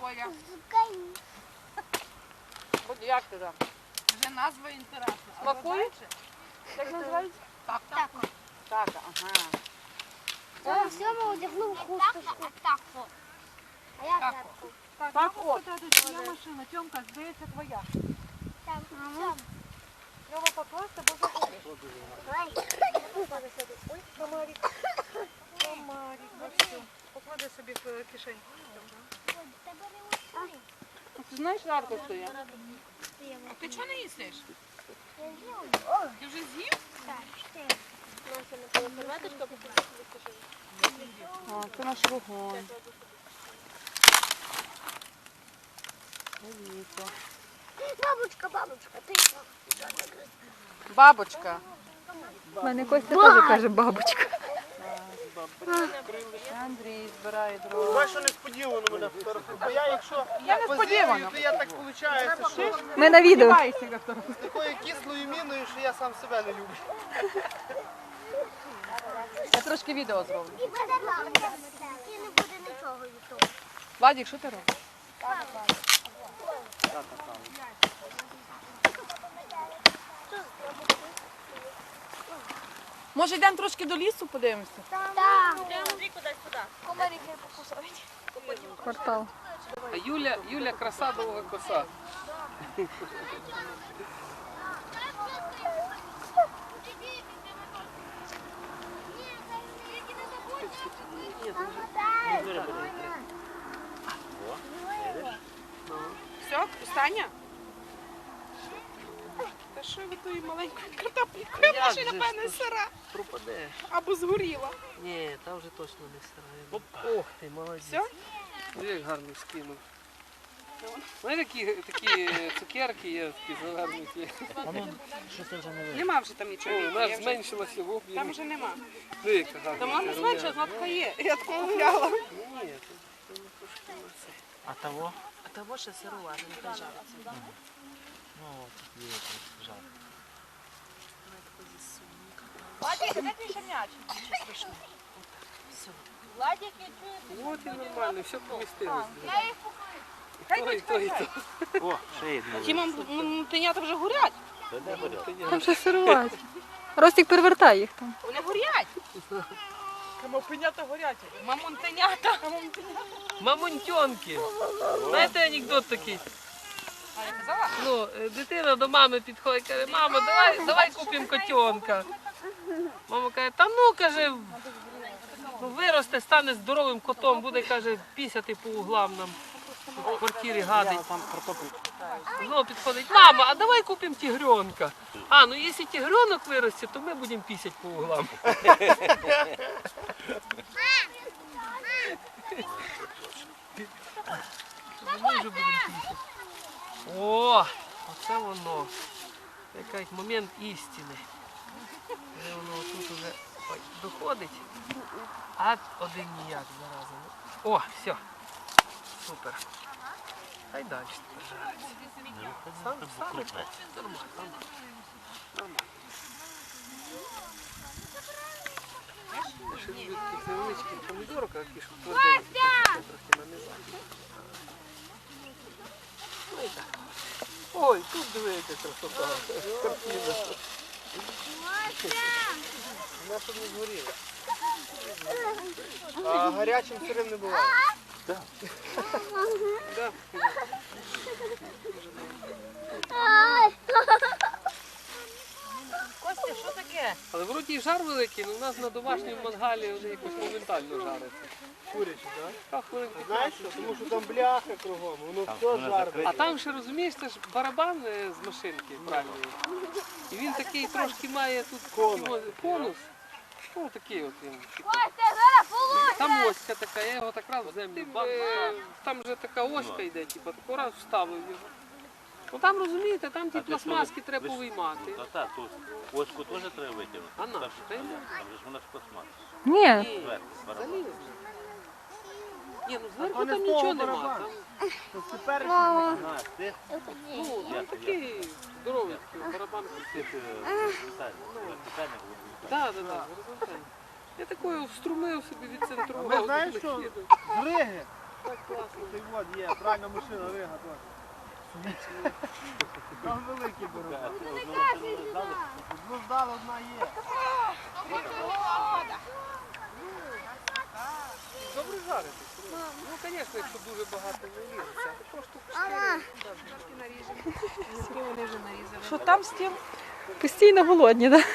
Боля. От Як ти там? Вже назва інтересна. А Смакує? ви знаєте? Як називається? Так, так. Так, ага. О, Сьома одягнув хусточку. А я Так. тряпку. Так, от. Моя машина, Тьомка, здається, твоя. Там, Сьом. Треба покласти, бо загориш. Давай. Ой, комарик. Комарик. Ну все. Поклади собі в кишеньку. Ти знаєш, жарко стоїть? А ти чого не їсиш? Я з'їв. Ти вже з'їв? А, це наш вогонь. Бабочка, бабочка, ти що? Бабочка. У мене Костя теж каже бабочка. Андрій збирає дрова. Бачу, що несподівано мене фотографує. Бо я якщо Я несподівано. позирую, то я так виходить, що Ми на відео. З такою кислою міною, що я сам себе не люблю. Я трошки відео зроблю. І буде добре. І не буде нічого від того. Владік, що ти робиш? Може йдемо трошки до лісу подивимося? Так. Комарики покусають. Квартал. А Юля, Юля краса довга коса. Все, остання? Що ви тою маленькою картоплікою? Як Може, же сира Пропадеш. або згоріла. Ні, та вже точно не сира. Ох ти, молодець. Все? Ну, як гарно скинув. Знаєш, такі, такі цукерки є, такі завернуті. Нема вже там нічого. О, у нас зменшилося в Там вже нема. Ну, яка гарна. Там вона зменшилась, румяна. є. Я таку купляла. Ні, то не трошки на це. А того? А того ще сирова, не прижариться. Ну, є тут жар. Владик, де твій шам'яч? Владик, я чую. От і нормально, все помістилось. Я їх І то, і то, і то. О, ще є Ті мамтенята вже горять. Там ще сирувати. Ростик перевертай їх там. Вони горять. Мампенята горять. Мамонтенята. Мамонтьонки. Знаєте анекдот такий? Ну, дитина до мами підходить, каже, мамо, давай, давай купимо котенка. Мама каже, та ну, каже, ну, виросте, стане здоровим котом, буде, каже, пісяти по углам нам в квартирі гадить. Знову підходить, мама, а давай купимо тигренка. А, ну якщо тигренок виросте, то ми будемо пісять по углам. Ми вже будемо пісять. О, оце воно. Якийсь момент істини. Де воно тут уже ой, доходить, а один ніяк зараза. О, все. Супер. Хай далі тепер жариться. Сам, сам, нормально, нормально. Таких невеличких помідорок, які тверденькі, трохи і так. Ой, тут дивіться красота. Картина. Вона щоб не згоріла. А гарячим сирим не буває. Да. Костя, що таке? Але вроді і жар великий, але у нас на домашньому мангалі вони якось моментально жариться. Курячі, так? Так, хвилинки Знаєш що? Тому що там бляха кругом, воно все жарить. А там ще розумієш, це ж барабан е, з машинки пральної. І він такий трошки має тут Конус. конус. Ну такий от він. типу. Там оська така, я його так раз в землю. Там вже така оська йде, типу, таку раз вставив його. Ну там розумієте, там ті А ти пластмаски треба ви ж- повиймати. Та так, тут очку теж треба витягнути. А на, Так, та й Там же ж вона ж пластмас. Ні. Ні, Зверху, барабан. Ні, ну зверху там нічого нема. Там, Тепер А, ти, ну, ну такий здоровий такий барабан. ти е, вертикальний, Так, так, так. Я такою вструмив собі від центру. А ми знаєш що? Зриги Так класно, ти от є, правильно машина вигадала. Там великі беруть. Ну здали, одна є. Добре жарити. Ну, звісно, якщо дуже багато не лізеться. а Просто Мама. Що там з тим? Постійно голодні, так?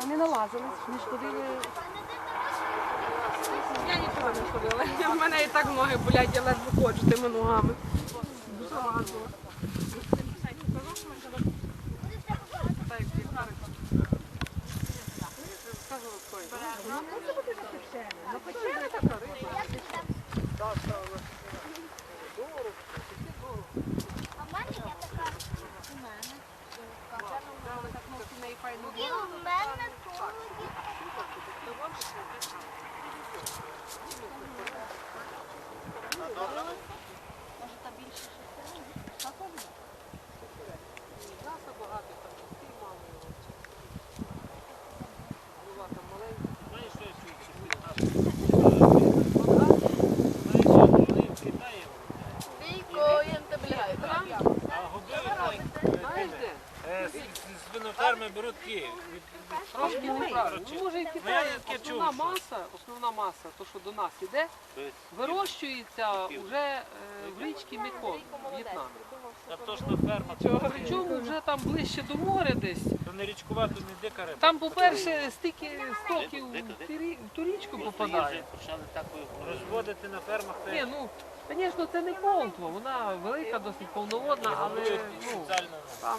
Вони налазили, вони ж ходили. я ніколи не ходила. У мене і так ноги болять, я ледве ходжу тими ногами. А в мене є така. І у мене тут. Знаєш де? Е, Свиноферми беруть Київ. Трошки неправильно. Ну, може і Ну, я Китай. таке чув, Основна що- маса, основна маса, то що до нас іде, Тобто, вирощується вже е, в річці Меконг, В'єтнам. Та то ж то ферма, то, Причому вже там ближче до моря десь. то не річкова, то не дика риба. Там, по-перше, стільки стоків в ті рі- в ту річку попадає. почали так розводити на фермах. та Ні, ну, звісно, це не полтво, вона велика, досить повноводна, але ну, спеціально. там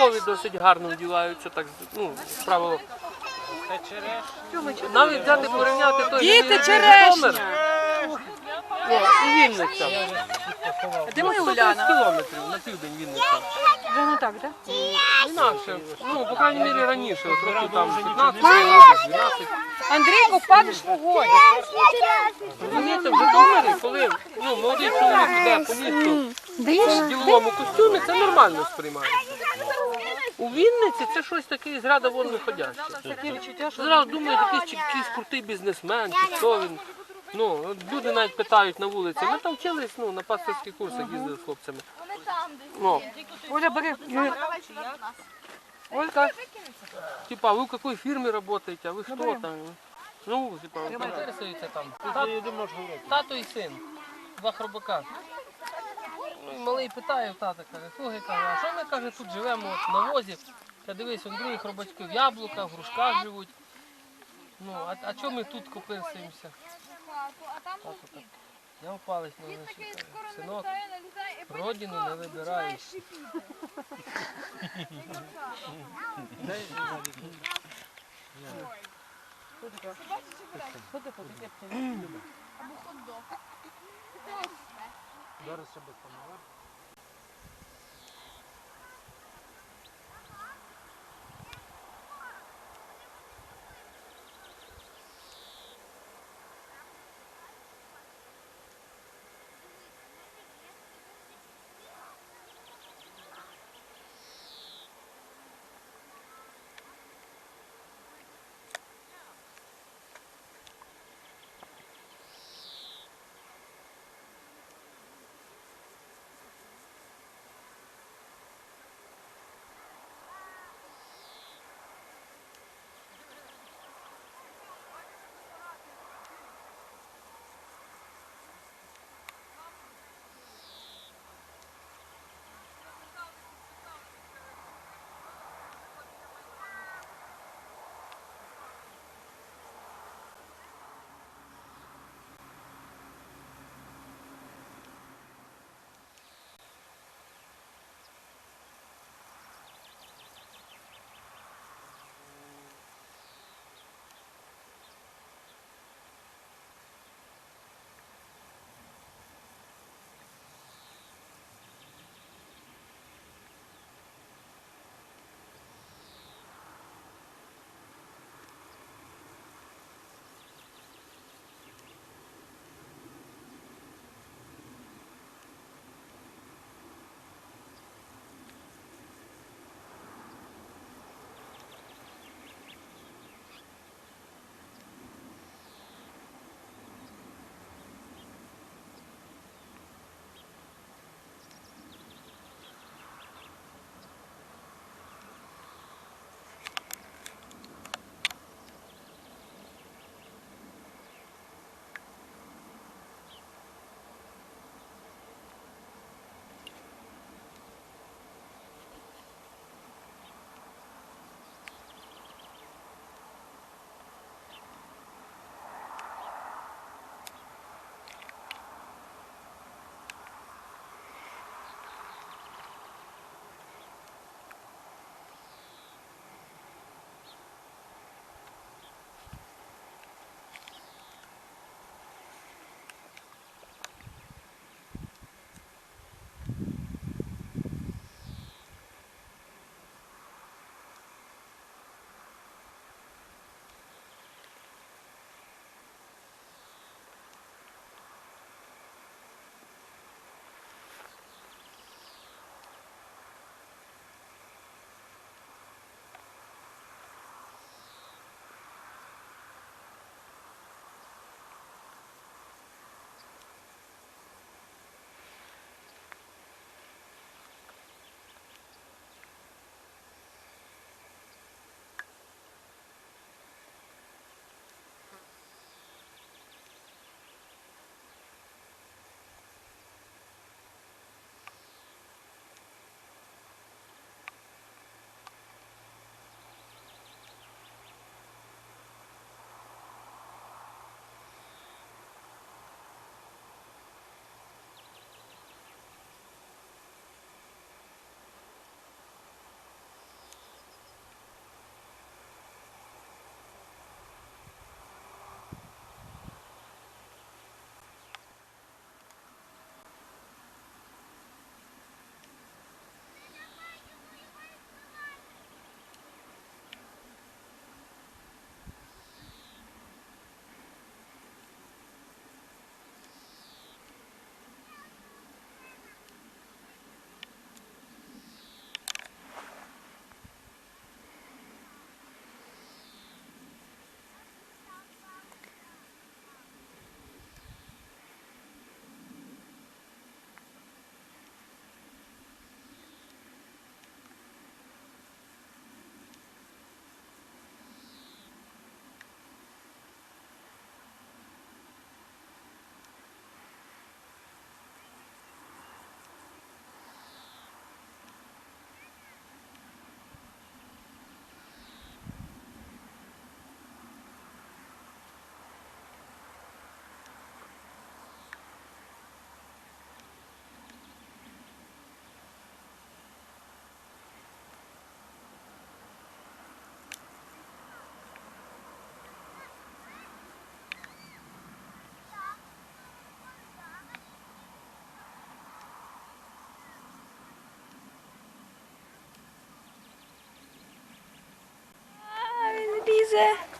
Львові досить гарно вдіваються, так, ну, правило. Навіть взяти порівняти той Діти, же черешня! Житомир, о, і Вінниця. Де моя 130 Уляна? кілометрів на південь Вінниця. Вже не так, так? Інакше. Ну, по крайній мірі раніше, от років там 15 12. Андрійко, впадеш в вогонь. Розумієте, в Житомирі, коли ну, молодий чоловік йде по місту в діловому костюмі, це нормально сприймається. У Вінниці це щось таке з ряда вон виходяще. Таке відчуття, що Зразу думають, якийсь чи якийсь крутий бізнесмен, чи хто він. Ну, от люди навіть питають на вулиці. Ми там вчились ну, на пасторських курсах їздили з хлопцями. Ну, Оля, бери. Ольга, типа, вы в какой фирме работаете, а вы что там? Ну, типа, там. Тато і син, два хробака. Ну, малий питає, в тата каже, слухай, каже, а що ми каже, тут живемо на возі? Та дивись, он других робачків в яблуках, в грушках живуть. Ну, а, а чого ми тут копирсуємося? А там був кіт. Я опалець на Він такий лише. скоро Синок, налітає, налітає, і потім родину не починає вибираєш. шипіти. Він мовчав. Собачий шоколад Або хот-дог. Зараз ще без помилок.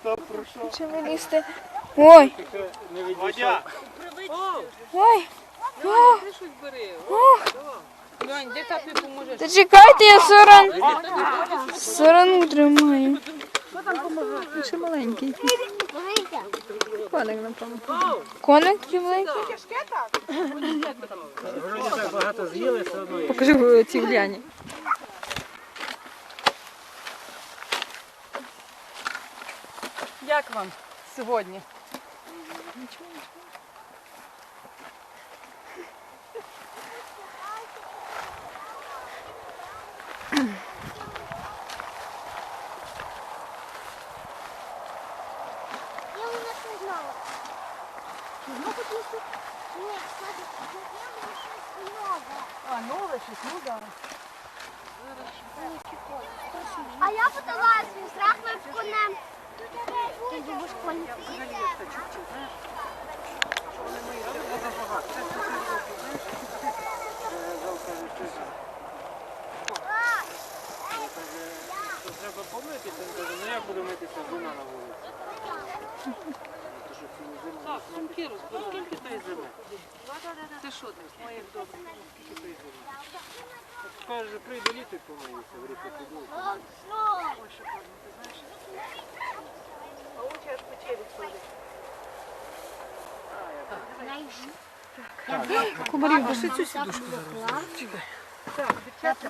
Хто пройшов? Чому лізти? Ой, Не відійшов. ой. Так поможеш? Та чекайте, я соран. Сорану тримаю. Він ще маленький. Коник, напевно. Коник такий маленький? Багато з'їли. Покажи ці гляні. Як вам сьогодні? Я у нас не знала. Знову пісню? Ні, смотри, я мені щось нове. А, нове щось, ну зараз. А я подала свій страх над конем. Треба помитися. Ну як буду митися зима на вулиці? Що? Так, сумки розбирай. Скільки тої зими? Це що? Ой, як добре. Скільки тої зими? Каже, прийде літо і помиюся в ріку піду. Комарів. Ще цю сідушку зараз. Так, дівчата,